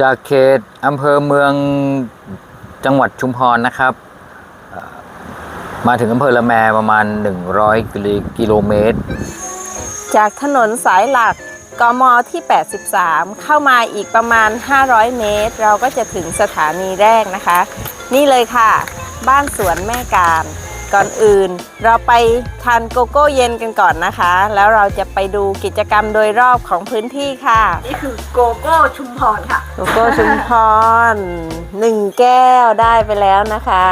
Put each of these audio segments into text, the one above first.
จากเขตอำเภอเมืองจังหวัดชุมพรนะครับ มาถึงอำเภอละแมประมาณ 100 กิโลเมตร จากถนนสายหลักกมที่ 83 เข้ามาอีกประมาณ 500 เมตร เราก็จะถึงสถานีแรกนะคะ นี่เลยค่ะ บ้านสวนแม่การ ก่อนอื่น เราไปทานโกโก้เย็นกันก่อนนะคะ แล้วเราจะไปดูกิจกรรมโดยรอบของพื้นที่ค่ะ นี่คือโกโก้ชุมพรค่ะ โกโก้ชุมพรหนึ่งแก้วได้ไปแล้วนะคะ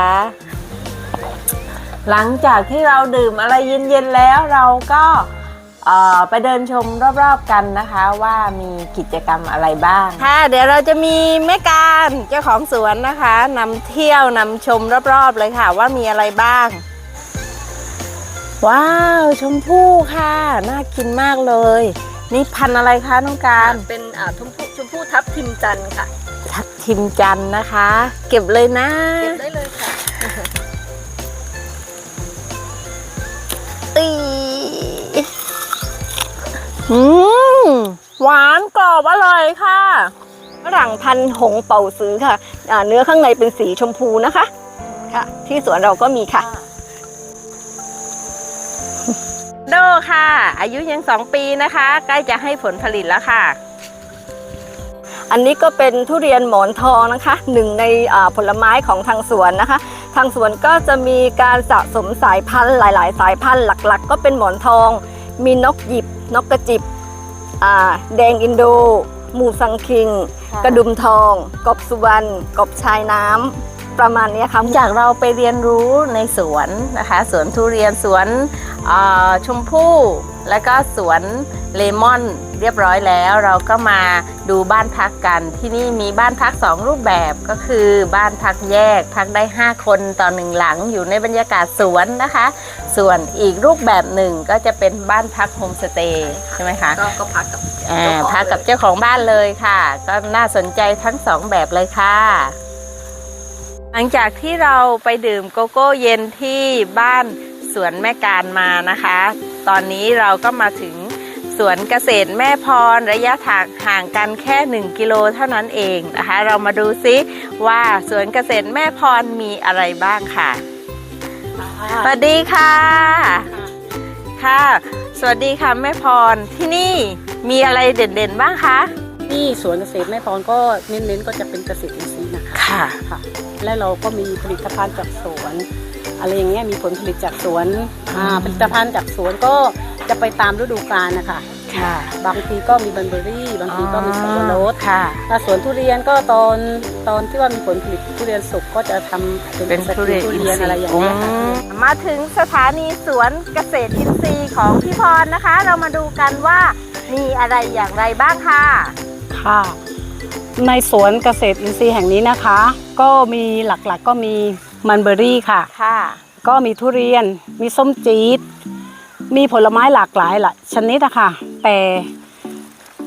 หลังจากที่เราดื่มอะไรเย็นๆแล้วเราก็เอ่อไปเดินชมรอบๆกันนะคะว่ามีกิจกรรมอะไรบ้าง ค่ะ เดี๋ยวเราจะมีแม่การเจ้าของสวนนะคะนำเที่ยวนำชมรอบๆเลยค่ะว่ามีอะไรบ้าง ว้าว ชมพู่ค่ะ น่ากินมากเลย นี่พันธุ์อะไรคะน้องการเป็นอ่าชมพู่ชมพู่ทับทิมจันทร์ค่ะ ทับทิมจันทร์นะคะ เก็บเลยนะ เก็บได้เลยค่ะตีอืมหวานกรอบอร่อยค่ะฝรั่งพันธุ์หงเป่าซื้อค่ะอ่าเนื้อข้างในเป็นสีชมพูนะคะ ค่ะ ที่สวนเราก็มีค่ะ โดค่ะ อายุยังสองปีนะคะ ใกล้จะให้ผลผลิตแล้วค่ะ อันนี้ก็เป็นทุเรียนหมอนทองนะคะหนึ่งในอ่าผลไม้ของทางสวนนะคะ ทางสวนก็จะมีการสะสมสายพันธุ์หลาย ๆ สายพันธุ์หลัก ๆ ก็เป็นหมอนทอง มีนกหยิบ นกกระจิบอ่าแดงอินโด หมูสังคิงค่ะกระดุมทอง กบสุวรรณกบชายน้ำ ประมาณเนี้ยค่ะจากเราไปเรียนรู้ในสวนนะคะ สวนทุเรียนสวนเอ่อชมพู่แล้วก็สวนเลมอนเรียบร้อยแล้ว เราก็มาดูบ้านพักกัน ที่นี่มีบ้านพักสองรูปแบบก็คือบ้านพักแยกพักได้ 5 คนต่อหนึ่งหลังอยู่ในบรรยากาศสวนนะคะ ส่วนอีกรูปแบบหนึ่งก็จะเป็นบ้านพักโฮมสเตย์ใช่ไหมคะก็ก็พักกับอ่าเจ้าของพักกับเลยเจ้าของบ้านเลยค่ะ ก็น่าสนใจทั้งสองแบบเลยค่ะ หลังจากที่เราไปดื่มโกโก้เย็นที่บ้านสวนแม่การมานะคะ ตอนนี้เราก็มาถึงสวนเกษตรแม่พรระยะทางห่างกันแค่ 1 กิโลเท่านั้นเองนะคะ เรามาดูซิว่าสวนเกษตรแม่พรมีอะไรบ้างค่ะ สวัสดีค่ะ ค่ะ สวัสดีค่ะแม่พรที่นี่มีอะไรเด่นๆบ้างคะ ที่สวนเกษตรแม่พรก็เน้นๆก็จะเป็นเกษตรอินทรีย์นะ คะค่ะค่ะ และเราก็มีผลิตภัณฑ์จากสวน อะไรอย่างเงี้ยมีผลผลิตจากสวนอ่าอืมผลิตภัณฑ์จากสวนก็จะไปตามฤดูกาลนะคะ ค่ะ บางทีก็มีบันเบอรี่ บางทีก็มีสับปะรดค่ะ ถ้าสวนทุเรียนก็ตอนตอนที่ว่ามีผลผลิตทุเรียนสุกก็จะทำเป็นเป็นสทุกุเรีลยนทุอินเรียนทรีอะไรย์อย่างเงี้ยค่ะอืมมาถึงสถานีสวนเกษตรอินทรีย์ของพี่พรนะคะ เรามาดูกันว่ามีอะไรอย่างไรบ้างค่ะ ค่ะ ในสวนเกษตรอินทรีย์แห่งนี้นะคะ ก็มีหลักๆก็มีมันเบอรี่ค่ะ ค่ะ ก็มีทุเรียน มีส้มจี๊ด มีผลไม้หลากหลายละชนิดอะค่ะแต่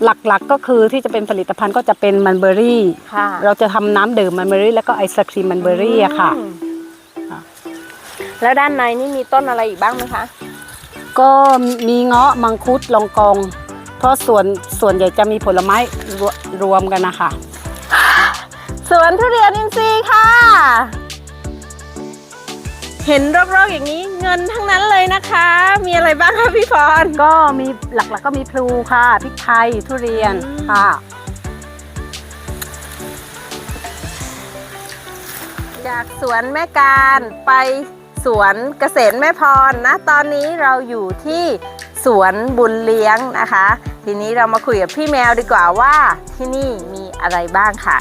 หลักๆก็คือที่จะเป็นผลิตภัณฑ์ก็จะเป็นมันเบอรี่ ค่ะเราจะทำน้ำดื่มมันเบอรี่ แล้วก็ไอศครีมมันเบอรี่อะค่ะอืมค่ะแล้วด้านในนี่มีต้นอะไรอีกบ้างไหมคะ ก็มีเงาะมังคุดลองกอง เพราะส่วนส่วนใหญ่จะมีผลไม้รวรวมกันนะคะ สวนทุเรียนอินทรีย์ค่ะ เห็นรอบๆอย่างนี้เงินทั้งนั้นเลยนะคะ มีอะไรบ้างคะพี่พรก็มีหลักๆก็มีพลูค่ะพริกไทยทุเรียนอืมค่ะ จากสวนแม่การไปสวนเกษตรแม่พรนะ ตอนนี้เราอยู่ที่สวนบุญเลี้ยงนะคะ ทีนี้เรามาคุยกับพี่แมวดีกว่าว่าที่นี่มีอะไรบ้างค่ะ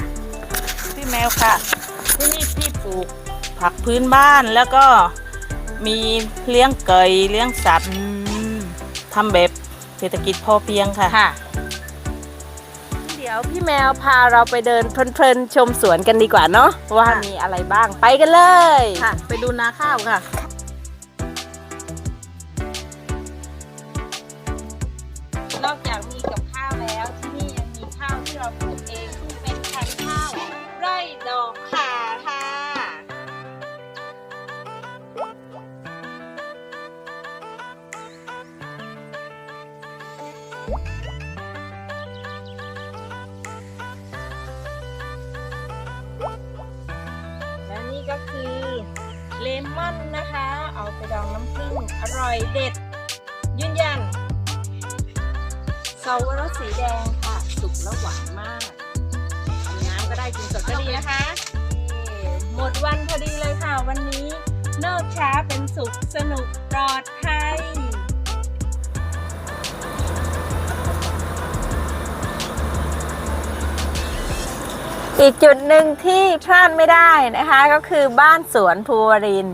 พี่แมวค่ะ ที่นี่พี่ปลูกผักพื้นบ้านแล้วก็มีเลี้ยงไก่เลี้ยงสัตว์ทำแบบเศรษฐกิจพอเพียงค่ะ ค่ะ เดี๋ยวพี่แมวพาเราไปเดินเพลินๆชมสวนกันดีกว่าเนาะว่ามีอะไรบ้างไปกันเลย ค่ะ ไปดูนาข้าวค่ะ และนี่ก็คือเลมอนนะคะ เอาไปดองน้ำผึ้งอร่อยเด็ด ยืนยันเซาวรสสีแดงค่ะ สุกแล้วหวานมากทำน้ำก็ได้กินสดก็ดีนะคะ หมดวันพอดีเลยค่ะวันนี้ เนิกช้าเป็นสุขสนุกปลอดภัย อีกจุดหนึ่งที่พลาดไม่ได้นะคะ ก็คือบ้านสวนภูวริน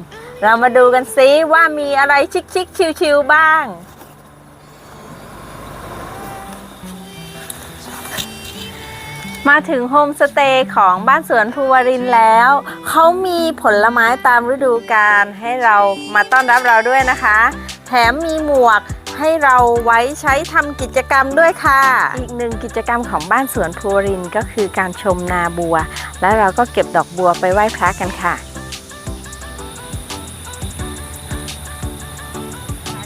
เรามาดูกันซิว่ามีอะไรชิคๆชิวๆบ้าง มาถึงโฮมสเตย์ของบ้านสวนภูวรินแล้ว เขามีผลไม้ตามฤดูกาลให้เรามาต้อนรับเราด้วยนะคะ แถมมีหมวก ให้เราไว้ใช้ทำกิจกรรมด้วยค่ะ อีกหนึ่งกิจกรรมของบ้านสวนภูวรินก็คือการชมนาบัว แล้วเราก็เก็บดอกบัวไปไหว้พระกันค่ะ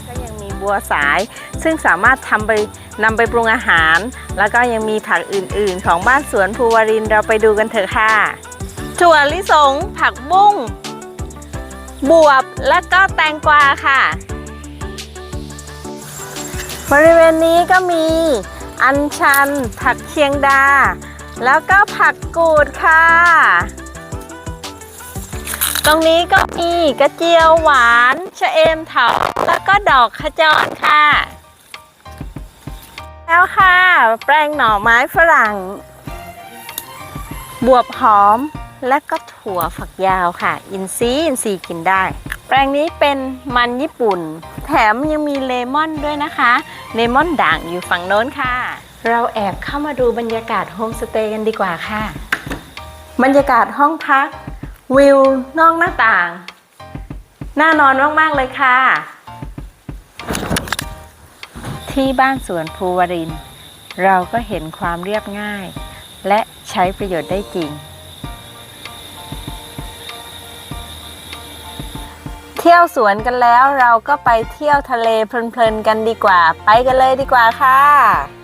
ก็ยังมีบัวสาย ซึ่งสามารถทำไปนำไปปรุงอาหาร แล้วก็ยังมีผักอื่นๆ ของบ้านสวนภูวรินเราไปดูกันเถอะค่ะถั่วลิสง ผักบุ้งบวบและก็แตงกวาค่ะ บริเวณนี้ก็มีอัญชัน ผักเชียงดา แล้วก็ผักกูดค่ะ ตรงนี้ก็มีกระเจียวหวานชะเอมเถาแล้วก็ดอกขจรค่ะ แล้วค่ะ แปลงหน่อไม้ฝรั่ง บวบหอมและก็ถั่วฝักยาวค่ะ อินซีอินซีกินได้ ปลงนี้เป็นมันญี่ปุ่น แถมยังมีเลมอนด้วยนะคะ เลมอนด่างอยู่ฝั่งโน้นค่ะ เราแอบเข้ามาดูบรรยากาศโฮมสเตย์กันดีกว่าค่ะ บรรยากาศห้องพัก วิวนอกหน้าต่าง น่านอนมาก ๆ เลยค่ะ ที่บ้านสวนภูวรินทร์เราก็เห็นความเรียบง่าย และใช้ประโยชน์ได้จริง เที่ยวสวนกันแล้วเราก็ไปเที่ยวทะเลเพลินๆกันดีกว่า ไปกันเลยดีกว่าค่ะ